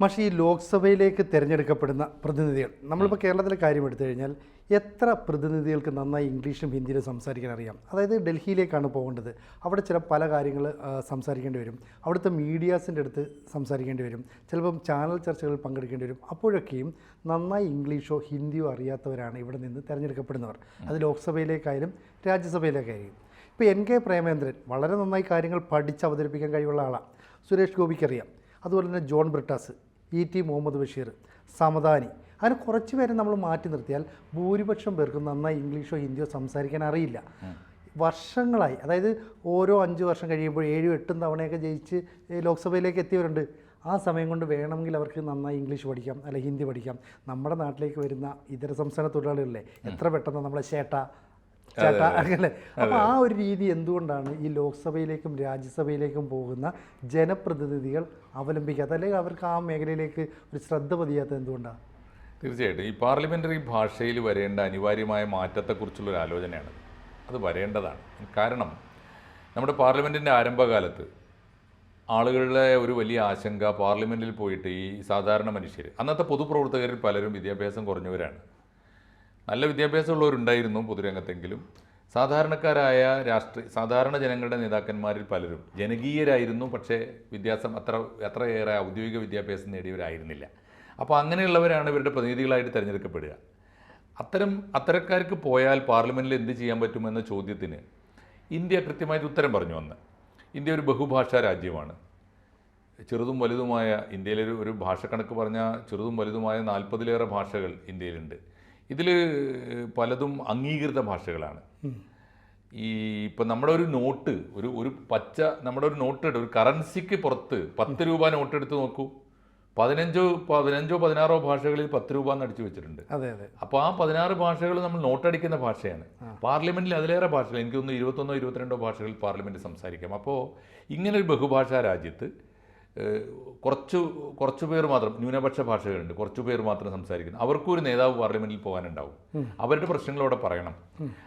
പക്ഷേ ഈ ലോക്സഭയിലേക്ക് തിരഞ്ഞെടുക്കപ്പെടുന്ന പ്രതിനിധികൾ നമ്മളിപ്പോൾ കേരളത്തിലെ കാര്യം എടുത്തു കഴിഞ്ഞാൽ എത്ര പ്രതിനിധികൾക്ക് നന്നായി ഇംഗ്ലീഷും ഹിന്ദിയിലും സംസാരിക്കാൻ അറിയാം? അതായത് ഡൽഹിയിലേക്കാണ് പോകേണ്ടത്. അവിടെ ചില പല കാര്യങ്ങൾ സംസാരിക്കേണ്ടി വരും. അവിടുത്തെ മീഡിയാസിന്റെ അടുത്ത് സംസാരിക്കേണ്ടി വരും. ചിലപ്പം ചാനൽ ചർച്ചകളിൽ പങ്കെടുക്കേണ്ടി വരും. അപ്പോഴൊക്കെയും നന്നായി ഇംഗ്ലീഷോ ഹിന്ദിയോ അറിയാത്തവരാണ് ഇവിടെ നിന്ന് തിരഞ്ഞെടുക്കപ്പെടുന്നവർ. അത് ലോക്സഭയിലേക്കായാലും രാജ്യസഭയിലേക്കായാലും. ഇപ്പോൾ എൻ കെ പ്രേമേന്ദ്രൻ വളരെ നന്നായി കാര്യങ്ങൾ പഠിച്ച് അവതരിപ്പിക്കാൻ കഴിവുള്ള ആളാണ്. സുരേഷ് ഗോപിക്കറിയാം. അതുപോലെ തന്നെ John Brittas E T Muhammad Basheer Samadani. അങ്ങനെ കുറച്ച് പേരെ നമ്മൾ മാറ്റി നിർത്തിയാൽ ഭൂരിപക്ഷം പേർക്കും നന്നായി ഇംഗ്ലീഷോ ഹിന്ദിയോ സംസാരിക്കാൻ അറിയില്ല. വർഷങ്ങളായി. അതായത് ഓരോ അഞ്ച് വർഷം കഴിയുമ്പോൾ ഏഴും എട്ടും തവണയൊക്കെ ജയിച്ച് ലോക്സഭയിലേക്ക് എത്തിയവരുണ്ട്. ആ സമയം കൊണ്ട് വേണമെങ്കിൽ അവർക്ക് നന്നായി ഇംഗ്ലീഷ് പഠിക്കാം അല്ലെങ്കിൽ ഹിന്ദി പഠിക്കാം. നമ്മുടെ നാട്ടിലേക്ക് വരുന്ന ഇതര സംസ്ഥാന തൊഴിലാളികളിലെ എത്ര പെട്ടെന്ന് നമ്മളെ ചേട്ട ചേട്ട അങ്ങനെ. അപ്പോൾ ആ ഒരു രീതി എന്തുകൊണ്ടാണ് ഈ ലോക്സഭയിലേക്കും രാജ്യസഭയിലേക്കും പോകുന്ന ജനപ്രതിനിധികൾ അവലംബിക്കാത്ത അല്ലെങ്കിൽ അവർക്ക് ആ മേഖലയിലേക്ക് ഒരു ശ്രദ്ധ പതിയാത്തത് എന്തുകൊണ്ടാണ്? തീർച്ചയായിട്ടും. ഈ പാർലമെന്ററി ഭാഷയിൽ വരേണ്ട അനിവാര്യമായ മാറ്റത്തെക്കുറിച്ചുള്ള ഒരു ആലോചനയാണ്. അത് വരേണ്ടതാണ്. കാരണം നമ്മുടെ പാർലമെന്റിന്റെ ആരംഭകാലത്ത് ആളുകളുടെ ഒരു വലിയ ആശങ്ക പാർലമെന്റിൽ പോയിട്ട് ഈ സാധാരണ മനുഷ്യർ അന്നത്തെ പൊതുപ്രവർത്തകരിൽ പലരും വിദ്യാഭ്യാസം കുറഞ്ഞവരാണ്. നല്ല വിദ്യാഭ്യാസമുള്ളവരുണ്ടായിരുന്നു പൊതുരംഗത്തെങ്കിലും. സാധാരണക്കാരായ രാഷ്ട്രീയ സാധാരണ ജനങ്ങളുടെ നേതാക്കന്മാരിൽ പലരും ജനകീയരായിരുന്നു പക്ഷേ വിദ്യാസം അത്ര അത്രയേറെ ഔദ്യോഗിക വിദ്യാഭ്യാസം നേടിയവരായിരുന്നില്ല. അപ്പോൾ അങ്ങനെയുള്ളവരാണ് ഇവരുടെ പ്രതിനിധികളായിട്ട് തിരഞ്ഞെടുക്കപ്പെടുക. അത്തരം അത്തരക്കാർക്ക് പോയാൽ പാർലമെന്റിൽ എന്ത് ചെയ്യാൻ പറ്റുമെന്ന ചോദ്യത്തിന് ഇന്ത്യ കൃത്യമായിട്ട് ഉത്തരം പറഞ്ഞു വന്ന് ഇന്ത്യ ഒരു ബഹുഭാഷാ രാജ്യമാണ്. ചെറുതും വലുതുമായ ഇന്ത്യയിലൊരു ഒരു ഒരു ഭാഷ കണക്ക് പറഞ്ഞാൽ ചെറുതും വലുതുമായ നാൽപ്പതിലേറെ ഭാഷകൾ ഇന്ത്യയിലുണ്ട്. ഇതിൽ പലതും അംഗീകൃത ഭാഷകളാണ്. ഈ ഇപ്പം നമ്മുടെ ഒരു നോട്ട് ഒരു ഒരു പച്ച നമ്മുടെ ഒരു നോട്ട് ഒരു കറൻസിക്ക് പുറത്ത് പത്ത് രൂപ നോട്ട് എടുത്ത് നോക്കൂ. പതിനഞ്ചോ പതിനഞ്ചോ പതിനാറോ ഭാഷകളിൽ പത്ത് രൂപ എന്ന് അടിച്ചു വെച്ചിട്ടുണ്ട്. അതെ അതെ. അപ്പോൾ ആ പതിനാറ് ഭാഷകൾ നമ്മൾ നോട്ടടിക്കുന്ന ഭാഷയാണ്. പാർലമെന്റിൽ അതിലേറെ ഭാഷകൾ എനിക്ക് തോന്നുന്നു ഇരുപത്തൊന്നോ ഇരുപത്തിരണ്ടോ ഭാഷകളിൽ പാർലമെന്റ് സംസാരിക്കാം. അപ്പോൾ ഇങ്ങനൊരു ഒരു ബഹുഭാഷാ രാജ്യത്ത് കുറച്ചു കുറച്ചു പേർ മാത്രം ന്യൂനപക്ഷ ഭാഷകളുണ്ട് കുറച്ചു പേർ മാത്രം സംസാരിക്കുന്നു. അവർക്കും ഒരു നേതാവ് പാർലമെന്റിൽ പോകാനുണ്ടാവും. അവരുടെ പ്രശ്നങ്ങൾ അവിടെ പറയണം.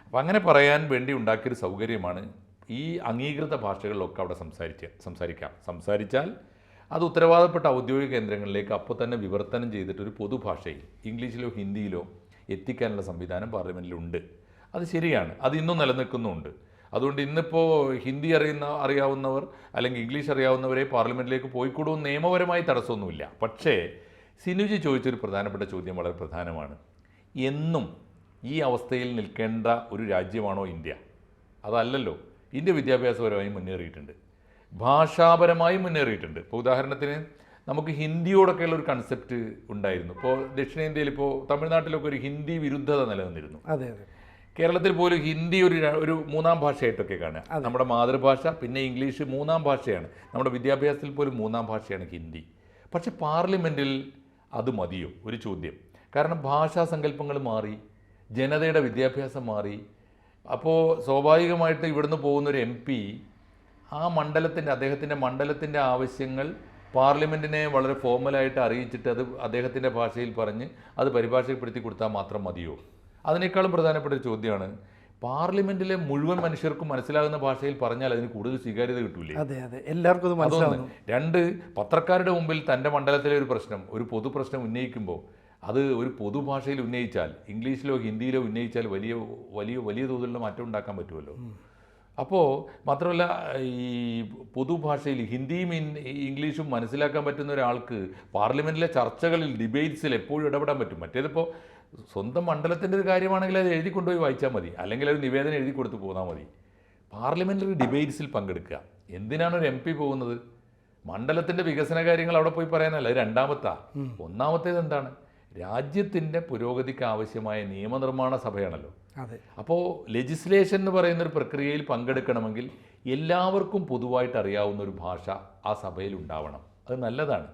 അപ്പം അങ്ങനെ പറയാൻ വേണ്ടി ഉണ്ടാക്കിയൊരു സൗകര്യമാണ് ഈ അംഗീകൃത ഭാഷകളിലൊക്കെ അവിടെ സംസാരിച്ച് സംസാരിക്കാം. സംസാരിച്ചാൽ അത് ഉത്തരവാദപ്പെട്ട ഔദ്യോഗിക കേന്ദ്രങ്ങളിലേക്ക് അപ്പോൾ തന്നെ വിവർത്തനം ചെയ്തിട്ട് ഒരു പൊതുഭാഷയിൽ ഇംഗ്ലീഷിലോ ഹിന്ദിയിലോ എത്തിക്കാനുള്ള സംവിധാനം പാർലമെന്റിലുണ്ട് അത് ശരിയാണ്. അത് ഇന്നും നിലനിൽക്കുന്നുമുണ്ട്. അതുകൊണ്ട് ഇന്നിപ്പോൾ ഹിന്ദി അറിയുന്ന അറിയാവുന്നവർ അല്ലെങ്കിൽ ഇംഗ്ലീഷ് അറിയാവുന്നവരെ പാർലമെന്റിലേക്ക് പോയിക്കൂടും നിയമപരമായി തടസ്സമൊന്നുമില്ല. പക്ഷേ സിനുജി ചോദിച്ചൊരു പ്രധാനപ്പെട്ട ചോദ്യം വളരെ പ്രധാനമാണ്. എന്നും ഈ അവസ്ഥയിൽ നിൽക്കേണ്ട ഒരു രാജ്യമാണോ ഇന്ത്യ? അതല്ലല്ലോ. ഇന്ത്യ വിദ്യാഭ്യാസപരമായി മുന്നേറിയിട്ടുണ്ട്. ഭാഷാപരമായി മുന്നേറിയിട്ടുണ്ട്. ഇപ്പോൾ ഉദാഹരണത്തിന് നമുക്ക് ഹിന്ദിയോടൊക്കെയുള്ള ഒരു കൺസെപ്റ്റ് ഉണ്ടായിരുന്നു. ഇപ്പോൾ ദക്ഷിണേന്ത്യയിൽ ഇപ്പോൾ തമിഴ്നാട്ടിലൊക്കെ ഒരു ഹിന്ദി വിരുദ്ധത നിലനിന്നിരുന്നു. അതെ അതെ. കേരളത്തിൽ പോലും ഹിന്ദി ഒരു ഒരു മൂന്നാം ഭാഷയായിട്ടൊക്കെ കാണുക. നമ്മുടെ മാതൃഭാഷ പിന്നെ ഇംഗ്ലീഷ് മൂന്നാം ഭാഷയാണ്. നമ്മുടെ വിദ്യാഭ്യാസത്തിൽ പോലും മൂന്നാം ഭാഷയാണ് ഹിന്ദി. പക്ഷേ പാർലമെന്റിൽ അത് മതിയോ? ഒരു ചോദ്യം. കാരണം ഭാഷാ സങ്കല്പങ്ങൾ മാറി ജനതയുടെ വിദ്യാഭ്യാസം മാറി. അപ്പോൾ സ്വാഭാവികമായിട്ട് ഇവിടുന്ന് പോകുന്നൊരു എം പി ആ മണ്ഡലത്തിന്റെ അദ്ദേഹത്തിന്റെ മണ്ഡലത്തിന്റെ ആവശ്യങ്ങൾ പാർലമെന്റിനെ വളരെ ഫോർമലായിട്ട് അറിയിച്ചിട്ട് അത് അദ്ദേഹത്തിന്റെ ഭാഷയിൽ പറഞ്ഞ് അത് പരിഭാഷപ്പെടുത്തി കൊടുത്താൽ മാത്രം മതിയോ? അതിനേക്കാളും പ്രധാനപ്പെട്ട ഒരു ചോദ്യമാണ് പാർലമെന്റിലെ മുഴുവൻ മനുഷ്യർക്കും മനസ്സിലാകുന്ന ഭാഷയിൽ പറഞ്ഞാൽ അതിന് കൂടുതൽ സ്വീകാര്യത കിട്ടൂലേ? അതെ അതെ. എല്ലാവർക്കും അത് അതൊന്ന്. രണ്ട് പത്രക്കാരുടെ മുമ്പിൽ തന്റെ മണ്ഡലത്തിലെ ഒരു പ്രശ്നം ഒരു പൊതു പ്രശ്നം ഉന്നയിക്കുമ്പോൾ അത് ഒരു പൊതുഭാഷയിൽ ഉന്നയിച്ചാൽ ഇംഗ്ലീഷിലോ ഹിന്ദിയിലോ ഉന്നയിച്ചാൽ വലിയ വലിയ വലിയ തോതിലുള്ള മാറ്റം ഉണ്ടാക്കാൻ പറ്റുമല്ലോ? അപ്പോൾ മാത്രമല്ല ഈ പൊതുഭാഷയിൽ ഹിന്ദിയും ഇംഗ്ലീഷും മനസ്സിലാക്കാൻ പറ്റുന്ന ഒരാൾക്ക് പാർലമെന്റിലെ ചർച്ചകളിൽ ഡിബേറ്റ്സിൽ എപ്പോഴും ഇടപെടാൻ പറ്റും. മറ്റേതിപ്പോൾ സ്വന്തം മണ്ഡലത്തിന്റെ ഒരു കാര്യമാണെങ്കിൽ അത് എഴുതി കൊണ്ടുപോയി വായിച്ചാൽ മതി. അല്ലെങ്കിൽ ഒരു നിവേദനം എഴുതി കൊടുത്ത് പോന്നാൽ മതി. പാർലമെന്ററി ഡിബേറ്റ്സിൽ പങ്കെടുക്കുക. എന്തിനാണ് ഒരു എം പി പോകുന്നത്? മണ്ഡലത്തിന്റെ വികസന കാര്യങ്ങൾ അവിടെ പോയി പറയാനല്ല രണ്ടാമത്തെ. ഒന്നാമത്തേത് എന്താണ്? രാജ്യത്തിന്റെ പുരോഗതിക്ക് ആവശ്യമായ നിയമനിർമ്മാണ സഭയാണല്ലോ. അതെ. അപ്പോൾ ലെജിസ്ലേഷൻ എന്ന് പറയുന്ന ഒരു പ്രക്രിയയിൽ പങ്കെടുക്കണമെങ്കിൽ എല്ലാവർക്കും പൊതുവായിട്ട് അറിയാവുന്ന ഒരു ഭാഷ ആ സഭയിൽ ഉണ്ടാവണം. അത് നല്ലതാണ്.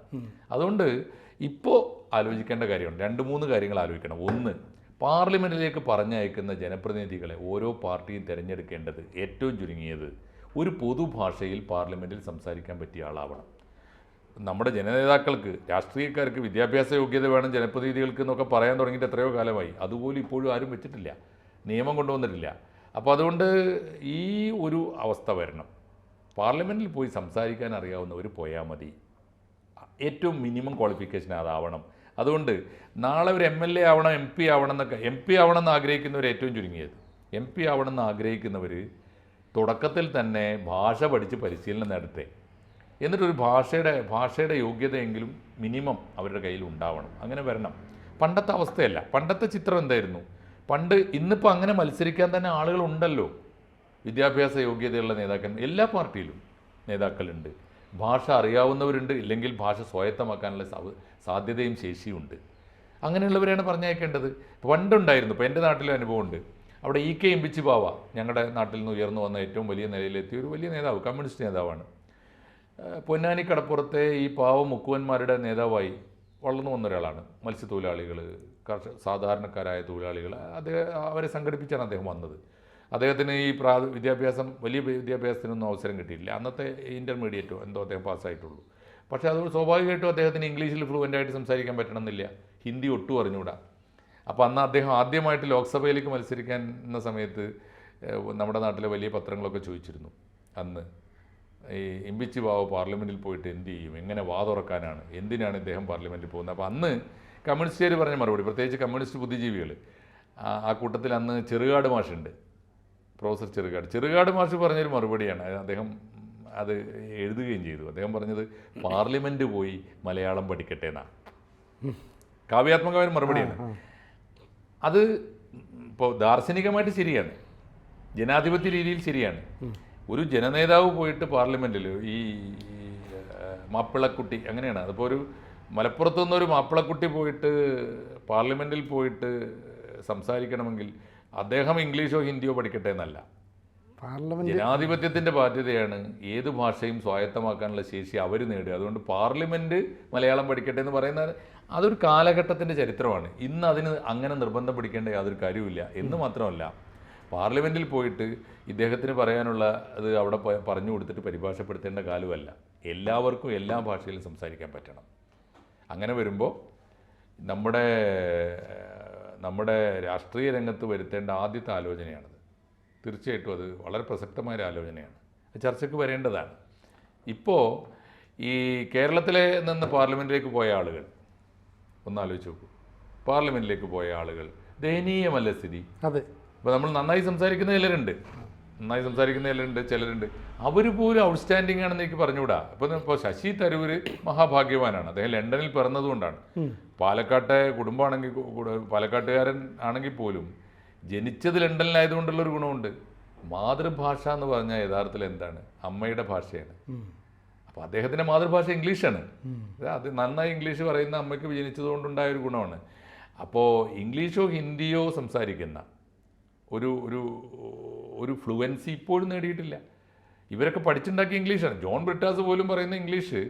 അതുകൊണ്ട് ഇപ്പോൾ ആലോചിക്കേണ്ട കാര്യമാണ് രണ്ട് മൂന്ന് കാര്യങ്ങൾ ആലോചിക്കണം. ഒന്ന് പാർലമെന്റിലേക്ക് പറഞ്ഞയക്കുന്ന ജനപ്രതിനിധികളെ ഓരോ പാർട്ടിയും തിരഞ്ഞെടുക്കേണ്ടത് ഏറ്റവും ചുരുങ്ങിയത് ഒരു പൊതുഭാഷയിൽ പാർലമെന്റിൽ സംസാരിക്കാൻ പറ്റിയ ആളാവണം. നമ്മുടെ ജനനേതാക്കൾക്ക് രാഷ്ട്രീയക്കാർക്ക് വിദ്യാഭ്യാസ യോഗ്യത വേണം ജനപ്രതിനിധികൾക്ക് എന്നൊക്കെ പറയാൻ തുടങ്ങിയിട്ട് എത്രയോ കാലമായി. അതുപോലും ഇപ്പോഴും ആരും വെച്ചിട്ടില്ല. നിയമം കൊണ്ടുവന്നിട്ടില്ല. അപ്പോൾ അതുകൊണ്ട് ഈ ഒരു അവസ്ഥ വരണം. പാർലമെന്റിൽ പോയി സംസാരിക്കാൻ അറിയാവുന്നവർ പോയാൽ മതി. ഏറ്റവും മിനിമം ക്വാളിഫിക്കേഷൻ അതാവണം. അതുകൊണ്ട് നാളെ ഒരു എം എൽ എ ആവണം എം പി ആവണം എന്നൊക്കെ എം പി ആവണം എന്ന് ആഗ്രഹിക്കുന്നവർ ഏറ്റവും ചുരുങ്ങിയത്. എം പി ആവണം എന്ന് ആഗ്രഹിക്കുന്നവർ തുടക്കത്തിൽ തന്നെ ഭാഷ പഠിച്ച് പരിശീലനം നടത്തേ. എന്നിട്ടൊരു ഭാഷയുടെ ഭാഷയുടെ യോഗ്യതയെങ്കിലും മിനിമം അവരുടെ കയ്യിൽ ഉണ്ടാവണം. അങ്ങനെ വരണം. പണ്ടത്തെ അവസ്ഥയല്ല. പണ്ടത്തെ ചിത്രം എന്തായിരുന്നു? പണ്ട് ഇന്നിപ്പോൾ അങ്ങനെ മത്സരിക്കാൻ തന്നെ ആളുകളുണ്ടല്ലോ വിദ്യാഭ്യാസ യോഗ്യതയുള്ള നേതാക്കൻ എല്ലാ പാർട്ടിയിലും നേതാക്കളുണ്ട്. ഭാഷ അറിയാവുന്നവരുണ്ട് ഇല്ലെങ്കിൽ ഭാഷ സ്വായത്തമാക്കാനുള്ള സാധ്യതയും ശേഷിയുണ്ട്. അങ്ങനെയുള്ളവരെയാണ് പറഞ്ഞയക്കേണ്ടത്. പണ്ടുണ്ടായിരുന്നു ഇപ്പോൾ എന്റെ നാട്ടിലെ അനുഭവമുണ്ട്. അവിടെ ഇ കെ എംപിച്ചി ബാവ ഞങ്ങളുടെ നാട്ടിൽ നിന്ന് ഉയർന്നു വന്ന ഏറ്റവും വലിയ നിലയിലെത്തിയ ഒരു വലിയ നേതാവ് കമ്മ്യൂണിസ്റ്റ് നേതാവാണ്. പൊന്നാനി കടപ്പുറത്തെ ഈ പാവ മുക്കുവന്മാരുടെ നേതാവായി വളർന്നു വന്ന ഒരാളാണ്. മത്സ്യത്തൊഴിലാളികൾ കർഷക സാധാരണക്കാരായ തൊഴിലാളികൾ അദ്ദേഹം അവരെ സംഘടിപ്പിച്ചാണ് അദ്ദേഹം വന്നത്. അദ്ദേഹത്തിന് ഈ പ്രാ വിദ്യാഭ്യാസം വലിയ വിദ്യാഭ്യാസത്തിനൊന്നും അവസരം കിട്ടിയില്ല അന്നത്തെ ഇന്റർമീഡിയറ്റോ എന്തോ അദ്ദേഹം പാസ്സായിട്ടുള്ളൂ. പക്ഷേ അതുകൊണ്ട് സ്വാഭാവികമായിട്ടും അദ്ദേഹത്തിന് ഇംഗ്ലീഷിൽ ഫ്ലുവന്റ് ആയിട്ട് സംസാരിക്കാൻ പറ്റണമെന്നില്ല. ഹിന്ദി ഒട്ടും അറിഞ്ഞുകൂടാ. അപ്പോൾ അന്ന് അദ്ദേഹം ആദ്യമായിട്ട് ലോക്സഭയിലേക്ക് മത്സരിക്കാൻ എന്ന സമയത്ത് നമ്മുടെ നാട്ടിലെ വലിയ പത്രങ്ങളൊക്കെ ചോദിച്ചിരുന്നു. അന്ന് ഈ ഇമ്പിച്ചി ബാബു പാർലമെന്റിൽ പോയിട്ട് എന്ത് ചെയ്യും? എങ്ങനെ വാ തുറക്കാനാണ്? എന്തിനാണ് ഇദ്ദേഹം പാർലമെന്റിൽ പോകുന്നത്? അപ്പോൾ അന്ന് കമ്മ്യൂണിസ്റ്റുകാർ പറഞ്ഞ മറുപടി പ്രത്യേകിച്ച് കമ്മ്യൂണിസ്റ്റ് ബുദ്ധിജീവികൾ ആ കൂട്ടത്തിൽ അന്ന് ചെറുകാട് മാഷുണ്ട്. പ്രൊഫസർ ചെറുകാട്. ചെറുകാട് മാഷ് പറഞ്ഞൊരു മറുപടിയാണ്. അദ്ദേഹം അത് എഴുതുകയും ചെയ്തു. അദ്ദേഹം പറഞ്ഞത് പാർലമെന്റ് പോയി മലയാളം പഠിക്കട്ടെ എന്നാണ്. കാവ്യാത്മകമായ മറുപടിയാണ്. അത് ഇപ്പോൾ ദാർശനികമായിട്ട് ശരിയാണ്. ജനാധിപത്യ രീതിയിൽ ശരിയാണ്. ഒരു ജനനേതാവ് പോയിട്ട് പാർലമെന്റിൽ ഈ ഈ, മാപ്പിളക്കുട്ടി അങ്ങനെയാണ്. അതിപ്പോൾ ഒരു മലപ്പുറത്തു നിന്നൊരു മാപ്പിളക്കുട്ടി പോയിട്ട് പാർലമെന്റിൽ പോയിട്ട് സംസാരിക്കണമെങ്കിൽ അദ്ദേഹം ഇംഗ്ലീഷോ ഹിന്ദിയോ പഠിക്കട്ടെ എന്നല്ല. ജനാധിപത്യത്തിന്റെ ബാധ്യതയാണ് ഏത് ഭാഷയും സ്വായത്തമാക്കാനുള്ള ശേഷി അവർ നേടുക. അതുകൊണ്ട് പാർലമെന്റ് മലയാളം പഠിക്കട്ടെ എന്ന് പറയുന്ന അതൊരു കാലഘട്ടത്തിന്റെ ചരിത്രമാണ്. ഇന്ന് അതിന് അങ്ങനെ നിർബന്ധം പിടിക്കേണ്ട യാതൊരു കാര്യവുമില്ല എന്ന് മാത്രമല്ല പാർലമെന്റിൽ പോയിട്ട് ഇദ്ദേഹത്തിന് പറയാനുള്ള അത് അവിടെ പറഞ്ഞു കൊടുത്തിട്ട് പരിഭാഷപ്പെടുത്തേണ്ട കാലമല്ല. എല്ലാവർക്കും എല്ലാ ഭാഷയിലും സംസാരിക്കാൻ പറ്റണം. അങ്ങനെ വരുമ്പോൾ നമ്മുടെ നമ്മുടെ രാഷ്ട്രീയ രംഗത്ത് വരുത്തേണ്ട ആദ്യത്തെ ആലോചനയാണത്. തീർച്ചയായിട്ടും അത് വളരെ പ്രസക്തമായ ആലോചനയാണ്. ചർച്ചയ്ക്ക് വരേണ്ടതാണ്. ഇപ്പോൾ ഈ കേരളത്തിലെ നിന്ന് പാർലമെന്റിലേക്ക് പോയ ആളുകൾ ഒന്ന് ആലോചിച്ച് നോക്കൂ. പാർലമെന്റിലേക്ക് പോയ ആളുകൾ ദയനീയമല്ല സ്ഥിതി. അതെ. ഇപ്പോൾ നമ്മൾ നന്നായി സംസാരിക്കുന്ന ചിലരുണ്ട്. നന്നായി സംസാരിക്കുന്ന ചിലരുണ്ട് ചിലരുണ്ട്. അവർ പോലും ഔട്ട്സ്റ്റാൻഡിംഗ് ആണെന്ന് എനിക്ക് പറഞ്ഞുകൂടാ. ഇപ്പം ഇപ്പോൾ ശശി തരൂര് മഹാഭാഗ്യവാനാണ്. അദ്ദേഹം ലണ്ടനിൽ പിറന്നതുകൊണ്ടാണ് പാലക്കാട്ടെ കുടുംബമാണെങ്കിൽ പാലക്കാട്ടുകാരൻ ആണെങ്കിൽ പോലും ജനിച്ചത് ലണ്ടനിലായതുകൊണ്ടുള്ളൊരു ഗുണമുണ്ട്. മാതൃഭാഷ എന്ന് പറഞ്ഞാൽ യഥാർത്ഥത്തിൽ എന്താണ്? അമ്മയുടെ ഭാഷയാണ്. അപ്പോൾ അദ്ദേഹത്തിന്റെ മാതൃഭാഷ ഇംഗ്ലീഷാണ്. അത് നന്നായി ഇംഗ്ലീഷ് പറയുന്ന അമ്മയ്ക്ക് ജനിച്ചതുകൊണ്ടുണ്ടായ ഒരു ഗുണമാണ്. അപ്പോൾ ഇംഗ്ലീഷോ ഹിന്ദിയോ സംസാരിക്കുന്ന ഒരു ഒരു ഒരു ഫ്ലുവൻസി ഇപ്പോഴും നേടിയിട്ടില്ല. ഇവരൊക്കെ പഠിച്ചുണ്ടാക്കിയ ഇംഗ്ലീഷാണ്. ജോൺ ബ്രിട്ടാസ് പോലും പറയുന്ന ഇംഗ്ലീഷ്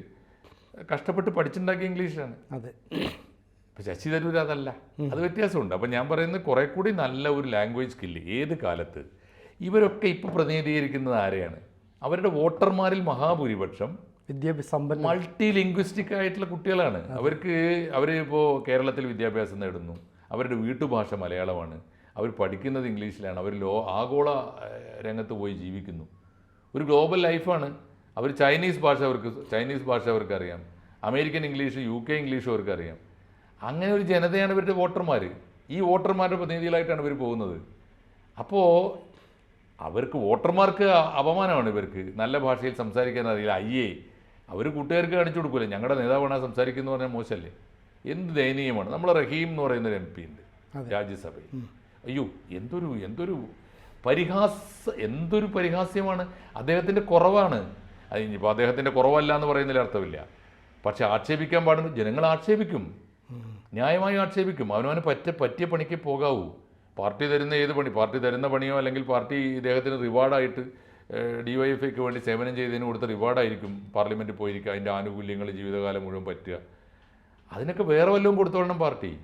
കഷ്ടപ്പെട്ട് പഠിച്ചുണ്ടാക്കിയ ഇംഗ്ലീഷാണ്. അതെ. ഇപ്പം ശശി തരൂർ അതല്ല. അത് വ്യത്യാസമുണ്ട്. അപ്പം ഞാൻ പറയുന്നത് കുറെ കൂടി നല്ല ഒരു ലാംഗ്വേജ് സ്കില്ല് ഏത് കാലത്ത്? ഇവരൊക്കെ ഇപ്പോൾ പ്രതിനിധീകരിക്കുന്നത് ആരെയാണ്? അവരുടെ വോട്ടർമാരിൽ മഹാഭൂരിപക്ഷം വിദ്യാഭ്യാസ മൾട്ടി ലിംഗ്വിസ്റ്റിക് ആയിട്ടുള്ള കുട്ടികളാണ്. അവർക്ക് അവർ ഇപ്പോൾ കേരളത്തിൽ വിദ്യാഭ്യാസം നേടുന്നു. അവരുടെ വീട്ടുഭാഷ മലയാളമാണ്. അവർ പഠിക്കുന്നത് ഇംഗ്ലീഷിലാണ്. അവർ ലോ ആഗോള രംഗത്ത് പോയി ജീവിക്കുന്നു. ഒരു ഗ്ലോബൽ ലൈഫാണ്. അവർ ചൈനീസ് ഭാഷ അവർക്ക് ചൈനീസ് ഭാഷ അവർക്കറിയാം. അമേരിക്കൻ ഇംഗ്ലീഷ് യു കെ ഇംഗ്ലീഷും അവർക്കറിയാം. അങ്ങനെ ഒരു ജനതയാണ് ഇവരുടെ വോട്ടർമാർ. ഈ വോട്ടർമാരുടെ പ്രതിനിധികളായിട്ടാണ് ഇവർ പോകുന്നത്. അപ്പോൾ അവർക്ക് വോട്ടർമാർക്ക് അപമാനമാണ് ഇവർക്ക്. നല്ല ഭാഷയിൽ സംസാരിക്കാൻ അറിയില്ല. അയ്യേ അവർ കൂട്ടുകാർക്ക് കാണിച്ചു കൊടുക്കില്ല ഞങ്ങളുടെ നേതാവാണ് സംസാരിക്കുന്നത് പറഞ്ഞാൽ മോശമല്ലേ? എന്ത് ദയനീയമാണ്. നമ്മൾ റഹീം എന്ന് പറയുന്ന ഒരു എം പി ഉണ്ട് രാജ്യസഭയിൽ. അയ്യോ എന്തൊരു എന്തൊരു പരിഹാസ എന്തൊരു പരിഹാസ്യമാണ്. അദ്ദേഹത്തിന്റെ കുറവാണ്. അത് ഇനിയിപ്പോൾ അദ്ദേഹത്തിന്റെ കുറവല്ല എന്ന് പറയുന്നതിൽ അർത്ഥമില്ല. പക്ഷേ ആക്ഷേപിക്കാൻ പാടുന്ന ജനങ്ങൾ ആക്ഷേപിക്കും. ന്യായമായി ആക്ഷേപിക്കും. അവനവന് പറ്റ പറ്റിയ പണിക്ക് പോകാവൂ. പാർട്ടി തരുന്ന ഏത് പണി? പാർട്ടി തരുന്ന പണിയോ അല്ലെങ്കിൽ പാർട്ടി ഇദ്ദേഹത്തിന് റിവാർഡായിട്ട് ഡി വൈ എഫ് ഐക്ക് വേണ്ടി സേവനം ചെയ്തതിന് കൊടുത്ത റിവാർഡായിരിക്കും പാർലമെന്റിൽ പോയിരിക്കുക. അതിന്റെ ആനുകൂല്യങ്ങൾ ജീവിതകാലം മുഴുവൻ പറ്റുക. അതിനൊക്കെ വേറെ വല്ലതും കൊടുത്തോളണം പാർട്ടി.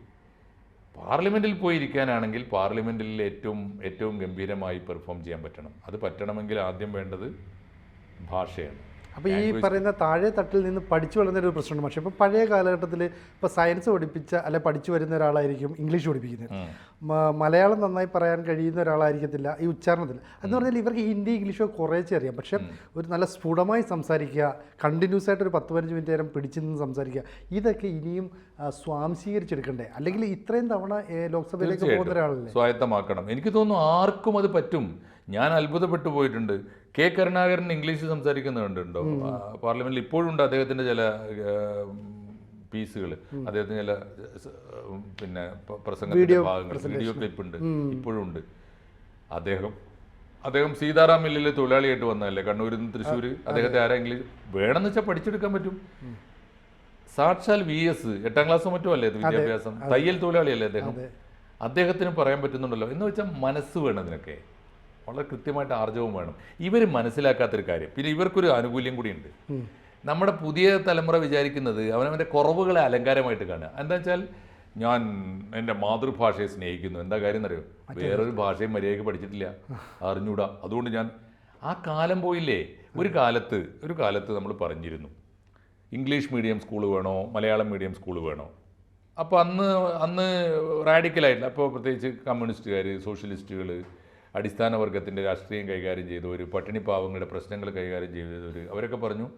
പാർലമെന്റിൽ പോയിരിക്കാനാണെങ്കിൽ പാർലമെന്റിൽ ഏറ്റവും ഏറ്റവും ഗംഭീരമായി പെർഫോം ചെയ്യാൻ പറ്റണം. അത് പറ്റണമെങ്കിൽ ആദ്യം വേണ്ടത് ഭാഷയാണ്. അപ്പോൾ ഈ പറയുന്ന താഴെ തട്ടിൽ നിന്ന് പഠിച്ചു വളർന്ന ഒരു പ്രശ്നമുണ്ട്. പക്ഷേ ഇപ്പോൾ പഴയ കാലഘട്ടത്തിൽ ഇപ്പോൾ സയൻസ് പഠിപ്പിച്ച അല്ലെ പഠിച്ചു വരുന്ന ഒരാളായിരിക്കും ഇംഗ്ലീഷ് പഠിപ്പിക്കുന്നത്. മലയാളം നന്നായി പറയാൻ കഴിയുന്ന ഒരാളായിരിക്കത്തില്ല ഈ ഉച്ചാരണത്തിൽ. എന്ന് പറഞ്ഞാൽ ഇവർക്ക് ഹിന്ദി ഇംഗ്ലീഷോ കുറേശ്ശെ അറിയാം. പക്ഷേ ഒരു നല്ല സ്ഫുടമായി സംസാരിക്കുക കണ്ടിന്യൂസ് ആയിട്ട് ഒരു പത്ത് പതിനഞ്ച് മിനിറ്റ് നേരം പിടിച്ചു നിന്ന് സംസാരിക്കുക ഇതൊക്കെ ഇനിയും സ്വാംശീകരിച്ചെടുക്കണ്ടേ? അല്ലെങ്കിൽ ഇത്രയും തവണ ലോക്സഭയിലേക്ക് പോകുന്ന ഒരാളല്ലേ? സ്വായത്തമാക്കണം. എനിക്ക് തോന്നുന്നു ആർക്കും അത് പറ്റും. ഞാൻ അത്ഭുതപ്പെട്ടു പോയിട്ടുണ്ട്. കെ കരുണാകരൻ ഇംഗ്ലീഷ് സംസാരിക്കുന്നത് കണ്ടിട്ടുണ്ടോ പാർലമെന്റിൽ ഇപ്പോഴും ഉണ്ട് അദ്ദേഹത്തിന്റെ ചില പീസുകൾ അദ്ദേഹത്തിന് ചില പിന്നെ പ്രസംഗത്തിന്റെ ഭാഗങ്ങൾ വീഡിയോ ക്ലിപ്പ് ഉണ്ട് ഇപ്പോഴും ഉണ്ട് അദ്ദേഹം അദ്ദേഹം സീതാറാം മില്ലിലെ തൊഴിലാളിയായിട്ട് വന്നതല്ലേ? കണ്ണൂരിൽ നിന്ന് തൃശ്ശൂർ അദ്ദേഹത്തെ ആരെങ്കിലും വേണമെന്ന് വെച്ചാൽ പഠിച്ചെടുക്കാൻ പറ്റും. സാക്ഷാൽ വി എസ് എട്ടാം ക്ലാസ് മറ്റും അല്ലേ വിദ്യാഭ്യാസം? തയ്യൽ തൊഴിലാളിയല്ലേ അദ്ദേഹം? അദ്ദേഹത്തിന് പറയാൻ പറ്റുന്നുണ്ടല്ലോ. എന്ന് വെച്ചാൽ മനസ്സ് വേണം ഇതിനൊക്കെ. വളരെ കൃത്യമായിട്ട് ആർജവും വേണം. ഇവർ മനസ്സിലാക്കാത്തൊരു കാര്യം. പിന്നെ ഇവർക്കൊരു ആനുകൂല്യം കൂടിയുണ്ട് നമ്മുടെ പുതിയ തലമുറ വിചാരിക്കുന്നത് അവനവന്റെ കുറവുകളെ അലങ്കാരമായിട്ട് കാണുക. എന്താ വെച്ചാൽ ഞാൻ എന്റെ മാതൃഭാഷയെ സ്നേഹിക്കുന്നു. എന്താ കാര്യം എന്നറിയോ? വേറൊരു ഭാഷയും മര്യാദയ്ക്ക് പഠിച്ചിട്ടില്ല. അറിഞ്ഞൂടാ. അതുകൊണ്ട് ഞാൻ ആ കാലം പോയില്ലേ? ഒരു കാലത്ത് ഒരു കാലത്ത് നമ്മൾ പറഞ്ഞിരുന്നു. ഇംഗ്ലീഷ് മീഡിയം സ്കൂൾ വേണോ? മലയാളം മീഡിയം സ്കൂൾ വേണോ? അപ്പോൾ അന്ന് അന്ന് റാഡിക്കലായിട്ടില്ല. അപ്പോൾ പ്രത്യേകിച്ച് കമ്മ്യൂണിസ്റ്റുകാർ സോഷ്യലിസ്റ്റുകൾ അടിസ്ഥാന വർഗത്തിന്റെ രാഷ്ട്രീയം കൈകാര്യം ചെയ്തവർ പട്ടിണി പാവങ്ങളുടെ പ്രശ്നങ്ങൾ കൈകാര്യം ചെയ്തവർ അവരൊക്കെ പറഞ്ഞു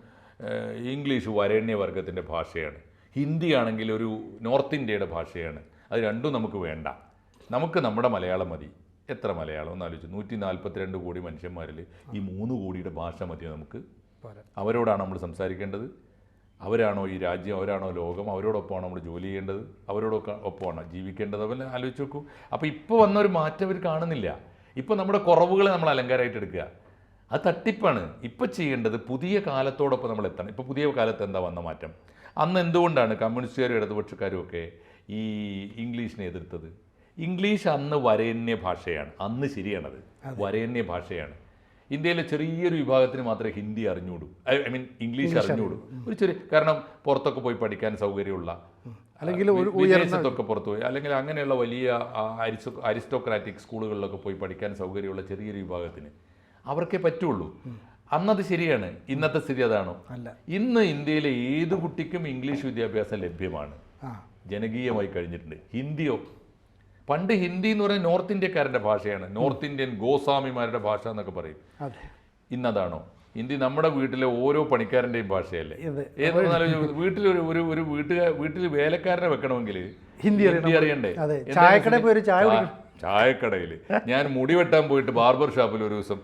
ഇംഗ്ലീഷ് വരേണ്യ വർഗത്തിന്റെ ഭാഷയാണ്. ഹിന്ദി ആണെങ്കിൽ ഒരു നോർത്ത് ഇന്ത്യയുടെ ഭാഷയാണ്. അത് രണ്ടും നമുക്ക് വേണ്ട. നമുക്ക് നമ്മുടെ മലയാളം മതി. എത്ര മലയാളം? എന്ന് ആലോചിച്ചു. നൂറ്റി നാൽപ്പത്തിരണ്ട് കോടി മനുഷ്യന്മാരിൽ ഈ മൂന്ന് കോടിയുടെ ഭാഷ മതി നമുക്ക്. അവരോടാണ് നമ്മൾ സംസാരിക്കേണ്ടത്. അവരാണോ ഈ രാജ്യം? അവരാണോ ലോകം? അവരോടൊപ്പമാണ് നമ്മൾ ജോലി ചെയ്യേണ്ടത്? അവരോടൊക്കെ ഒപ്പമാണ് ജീവിക്കേണ്ടത്? അവരെ ആലോചിച്ച് നോക്കൂ. അപ്പോൾ ഇപ്പോൾ വന്ന ഒരു മാറ്റം അവർ കാണുന്നില്ല. ഇപ്പോൾ നമ്മുടെ കുറവുകളെ നമ്മൾ അലങ്കാരമായിട്ട് എടുക്കുക. അത് തട്ടിപ്പാണ്. ഇപ്പോൾ ചെയ്യേണ്ടത് പുതിയ കാലത്തോടൊപ്പം നമ്മൾ എത്തണം. ഇപ്പോൾ പുതിയ കാലത്ത് എന്താ വന്ന മാറ്റം? അന്ന് എന്തുകൊണ്ടാണ് കമ്മ്യൂണിസ്റ്റുകാരും ഇടതുപക്ഷക്കാരും ഒക്കെ ഈ ഇംഗ്ലീഷിനെ എതിർത്തത്? ഇംഗ്ലീഷ് അന്ന് വരേണ്യ ഭാഷയാണ്. അന്ന് ശരിയാണത്. വരേണ്യ ഭാഷയാണ്. ഇന്ത്യയിലെ ചെറിയൊരു വിഭാഗത്തിന് മാത്രമേ ഹിന്ദി അറിഞ്ഞൂടൂ. ഐ മീൻ ഇംഗ്ലീഷ് അറിഞ്ഞൂടൂ. ഒരു ചെറിയ കാരണം പുറത്തൊക്കെ പോയി പഠിക്കാൻ സൗകര്യമുള്ള അല്ലെങ്കിൽ വിദേശത്തൊക്കെ പുറത്ത് പോയി അല്ലെങ്കിൽ അങ്ങനെയുള്ള വലിയ അരിസ്റ്റോക്രാറ്റിക് സ്കൂളുകളിലൊക്കെ പോയി പഠിക്കാൻ സൗകര്യമുള്ള ചെറിയൊരു വിഭാഗത്തിന്. അവർക്കേ പറ്റുള്ളൂ. അന്നത് ശരിയാണ്. ഇന്നത്തെ സ്ഥിതി അതാണോ? അല്ല. ഇന്ന് ഇന്ത്യയിലെ ഏത് കുട്ടിക്കും ഇംഗ്ലീഷ് വിദ്യാഭ്യാസം ലഭ്യമാണ്? ജനകീയമായി കഴിഞ്ഞിട്ടുണ്ട്. ഹിന്ദിയോ? പണ്ട് ഹിന്ദി എന്ന് പറയുന്നത് നോർത്ത് ഇന്ത്യക്കാരന്റെ ഭാഷയാണ്. നോർത്ത് ഇന്ത്യൻ ഗോസ്വാമിമാരുടെ ഭാഷ എന്നൊക്കെ പറയും. ഇന്നതാണോ? ഹിന്ദി നമ്മുടെ വീട്ടിലെ ഓരോ പണിക്കാരന്റെയും ഭാഷയല്ലേ? അതെ. വീട്ടിൽ വീട്ടിലൊരു ഒരു ഒരു വീട്ടുകാർ വീട്ടിൽ വേലക്കാരനെ വെക്കണമെങ്കിൽ ഹിന്ദി അറിയണ്ടേ. ചായക്കടയിൽ പോയി ഒരു ചായ ചായക്കടയിൽ. ഞാൻ മുടി വെട്ടാൻ പോയിട്ട് ബാർബർ ഷോപ്പിൽ ഒരു ദിവസം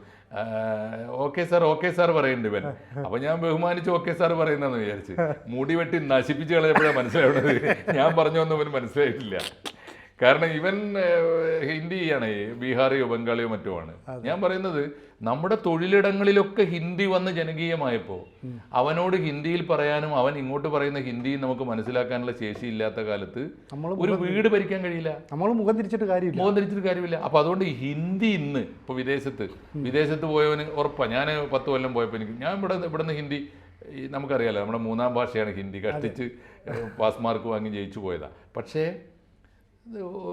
ഓക്കെ സാർ ഓക്കെ സാർ പറയുന്നുണ്ട് ഇവൻ. അപ്പൊ ഞാൻ ബഹുമാനിച്ച് ഓക്കെ സാർ പറയുന്നതെന്ന് വിചാരിച്ച് മുടി വെട്ടി നശിപ്പിച്ച് കളഞ്ഞപ്പോഴാണ് മനസ്സിലാവുന്നത്. ഞാൻ പറഞ്ഞൊന്നും ഇവന് മനസ്സിലായിട്ടില്ല. കാരണം ഇവൻ ഹിന്ദിയാണ് ബീഹാറിയോ ബംഗാളിയോ മറ്റുമാണ്. ആണ് ഞാൻ പറയുന്നത് നമ്മുടെ തൊഴിലിടങ്ങളിലൊക്കെ ഹിന്ദി വന്ന് ജനകീയമായപ്പോൾ അവനോട് ഹിന്ദിയിൽ പറയാനും അവൻ ഇങ്ങോട്ട് പറയുന്ന ഹിന്ദി നമുക്ക് മനസ്സിലാക്കാനുള്ള ശേഷി ഇല്ലാത്ത കാലത്ത് ഒരു വീട് ഭരിക്കാൻ കഴിയില്ല. നമ്മൾ മുഖം തിരിച്ചിട്ട് കാര്യമില്ല. മുഖം തിരിച്ചിട്ട് കാര്യമില്ല. അപ്പൊ അതുകൊണ്ട് ഹിന്ദി ഇന്ന് ഇപ്പൊ വിദേശത്ത് വിദേശത്ത് പോയവന് ഉറപ്പാ. ഞാൻ പത്ത് കൊല്ലം പോയപ്പോൾ എനിക്ക് ഞാൻ ഇവിടെ ഇവിടുന്ന് ഹിന്ദി നമുക്കറിയാലോ നമ്മുടെ മൂന്നാം ഭാഷയാണ് ഹിന്ദി. കഷ്ടിച്ച് പാസ് മാർക്ക് വാങ്ങി ജയിച്ചു പോയതാ. പക്ഷേ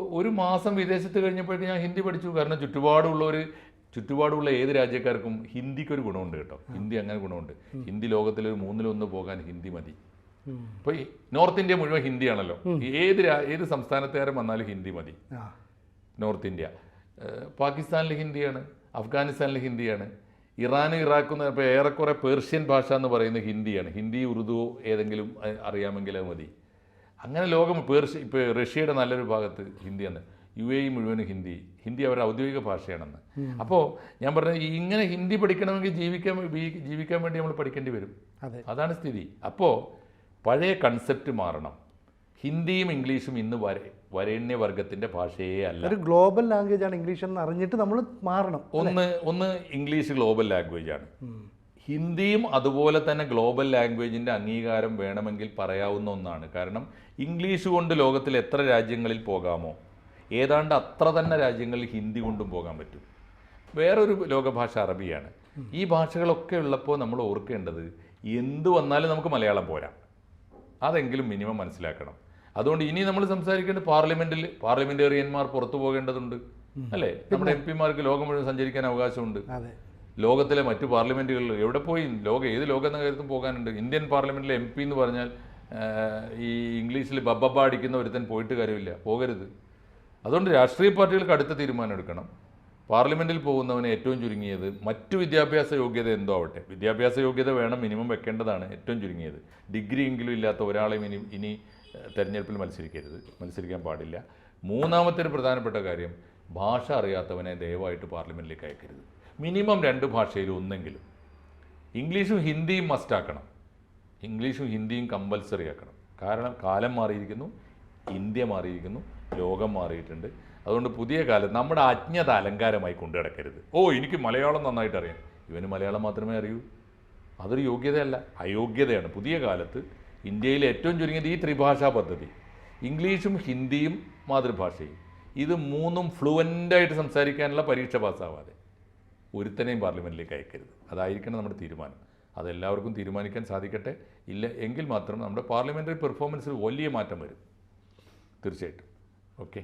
ഒരു മാസം വിദേശത്ത് കഴിഞ്ഞപ്പോഴേക്കും ഞാൻ ഹിന്ദി പഠിച്ചു. കാരണം ചുറ്റുപാടുള്ളവർ ചുറ്റുപാടുള്ള ഏത് രാജ്യക്കാർക്കും ഹിന്ദിക്ക് ഒരു ഗുണമുണ്ട് കേട്ടോ. ഹിന്ദി അങ്ങനെ ഗുണമുണ്ട്. ഹിന്ദി ലോകത്തിലൊരു മൂന്നിലൊന്ന് പോകാൻ ഹിന്ദി മതി. അപ്പൊ ഇപ്പോൾ നോർത്ത് ഇന്ത്യ മുഴുവൻ ഹിന്ദിയാണല്ലോ. ഏത് ഏത് സംസ്ഥാനത്തുകാരൻ വന്നാലും ഹിന്ദി മതി. North India. പാകിസ്ഥാനിൽ ഹിന്ദിയാണ് അഫ്ഗാനിസ്ഥാനിൽ ഹിന്ദിയാണ് ഇറാൻ ഇറാഖ് എന്ന് ഇപ്പോൾ ഏറെക്കുറെ പേർഷ്യൻ ഭാഷ എന്ന് പറയുന്നത് ഹിന്ദിയാണ്. ഹിന്ദി ഉറുദു ഏതെങ്കിലും അറിയാമെങ്കിൽ അത് മതി. അങ്ങനെ ലോകം പേർഷ്യ ഇപ്പോൾ റഷ്യയുടെ നല്ലൊരു ഭാഗത്ത് ഹിന്ദിയാണ് യു എ മുഴുവനും ഹിന്ദി. ഹിന്ദി അവരുടെ ഔദ്യോഗിക ഭാഷയാണെന്ന്. അപ്പോൾ ഞാൻ പറഞ്ഞത് ഇങ്ങനെ ഹിന്ദി പഠിക്കണമെങ്കിൽ ജീവിക്കാൻ ജീവിക്കാൻ വേണ്ടി നമ്മൾ പഠിക്കേണ്ടി വരും. അതാണ് സ്ഥിതി. അപ്പോൾ പഴയ കൺസെപ്റ്റ് മാറണം. ഹിന്ദിയും ഇംഗ്ലീഷും ഇന്ന് വര വരേണ്യ വർഗത്തിന്റെ ഭാഷയേ അല്ല. ഒരു ഗ്ലോബൽ ലാംഗ്വേജ് ആണ് ഇംഗ്ലീഷ് എന്ന് അറിഞ്ഞിട്ട് നമ്മൾ മാറണം ഒന്ന് ഒന്ന് ഇംഗ്ലീഷ് ഗ്ലോബൽ ലാംഗ്വേജ് ആണ്. ഹിന്ദിയും അതുപോലെ തന്നെ ഗ്ലോബൽ ലാംഗ്വേജിന്റെ അംഗീകാരം വേണമെങ്കിൽ പറയാവുന്ന ഒന്നാണ്. കാരണം ഇംഗ്ലീഷ് കൊണ്ട് ലോകത്തിൽ എത്ര രാജ്യങ്ങളിൽ പോകാമോ? ഏതാണ്ട് അത്ര തന്നെ രാജ്യങ്ങളിൽ ഹിന്ദി കൊണ്ടും പോകാൻ പറ്റും. വേറൊരു ലോകഭാഷ അറബിയാണ്. ഈ ഭാഷകളൊക്കെ ഉള്ളപ്പോൾ നമ്മൾ ഓർക്കേണ്ടത് എന്ത് വന്നാലും നമുക്ക് മലയാളം പോരാ. അതെങ്കിലും മിനിമം മനസ്സിലാക്കണം. അതുകൊണ്ട് ഇനി നമ്മൾ സംസാരിക്കേണ്ടത് പാർലമെന്റിൽ പാർലമെന്റേറിയന്മാർ പുറത്തു പോകേണ്ടതുണ്ട്. അല്ലേ? നമ്മുടെ എം പിമാർക്ക് ലോകം മുഴുവൻ സഞ്ചരിക്കാൻ അവകാശമുണ്ട്. ലോകത്തിലെ മറ്റു പാർലമെന്റുകളിൽ എവിടെ പോയി? ലോകം ഏത് ലോകം എന്ന കാര്യത്തിൽ പോകാനുണ്ട്. ഇന്ത്യൻ പാർലമെന്റിലെ എം പി എന്ന് പറഞ്ഞാൽ ഈ ഇംഗ്ലീഷിൽ ബബ്ബബ അടിക്കുന്ന ഒരുത്തൻ പോയിട്ട് കാര്യമില്ല. പോകരുത്. അതുകൊണ്ട് രാഷ്ട്രീയ പാർട്ടികൾക്ക് അടുത്ത തീരുമാനം എടുക്കണം. പാർലമെന്റിൽ പോകുന്നവന് ഏറ്റവും ചുരുങ്ങിയത് മറ്റു വിദ്യാഭ്യാസ യോഗ്യത എന്തോ ആവട്ടെ. വിദ്യാഭ്യാസ യോഗ്യത വേണം മിനിമം വെക്കേണ്ടതാണ് ഏറ്റവും ചുരുങ്ങിയത്. ഡിഗ്രി എങ്കിലും ഇല്ലാത്ത ഒരാളെയും ഇനി ഇനി തെരഞ്ഞെടുപ്പിൽ മത്സരിക്കരുത്. മത്സരിക്കാൻ പാടില്ല. മൂന്നാമത്തെ ഒരു പ്രധാനപ്പെട്ട കാര്യം ഭാഷ അറിയാത്തവനെ ദയവായിട്ട് പാർലമെന്റിലേക്ക് അയക്കരുത്. മിനിമം രണ്ട് ഭാഷയിൽ ഒന്നെങ്കിലും. ഇംഗ്ലീഷും ഹിന്ദിയും മസ്റ്റാക്കണം ഇംഗ്ലീഷും ഹിന്ദിയും കമ്പൽസറി ആക്കണം. കാരണം കാലം മാറിയിരിക്കുന്നു ഇന്ത്യ മാറിയിരിക്കുന്നു ലോകം മാറിയിട്ടുണ്ട്. അതുകൊണ്ട് പുതിയ കാലം നമ്മുടെ അജ്ഞത അലങ്കാരമായി കൊണ്ടു കിടക്കരുത് ഓ എനിക്ക് മലയാളം നന്നായിട്ട് അറിയാം. ഇവന് മലയാളം മാത്രമേ അറിയൂ. അതൊരു യോഗ്യതയല്ല അയോഗ്യതയാണ്. പുതിയ കാലത്ത് ഇന്ത്യയിലെ ഏറ്റവും ചുരുങ്ങിയത് ഈ ത്രിഭാഷാ പദ്ധതി. ഇംഗ്ലീഷും ഹിന്ദിയും മാതൃഭാഷയും. ഇത് മൂന്നും ഫ്ലുവന്റായിട്ട് സംസാരിക്കാനുള്ള പരീക്ഷ പാസ്സാവാതെ ഒരുത്തനെയും പാർലമെന്റിലേക്ക് അയക്കരുത്. അതായിരിക്കണം നമ്മുടെ തീരുമാനം. അതെല്ലാവർക്കും തീരുമാനിക്കാൻ സാധിക്കട്ടെ. ഇല്ല എങ്കിൽ മാത്രം നമ്മുടെ പാർലമെന്ററി പെർഫോമൻസിൽ വലിയ മാറ്റം വരും. തീർച്ചയായിട്ടും. ഓക്കെ?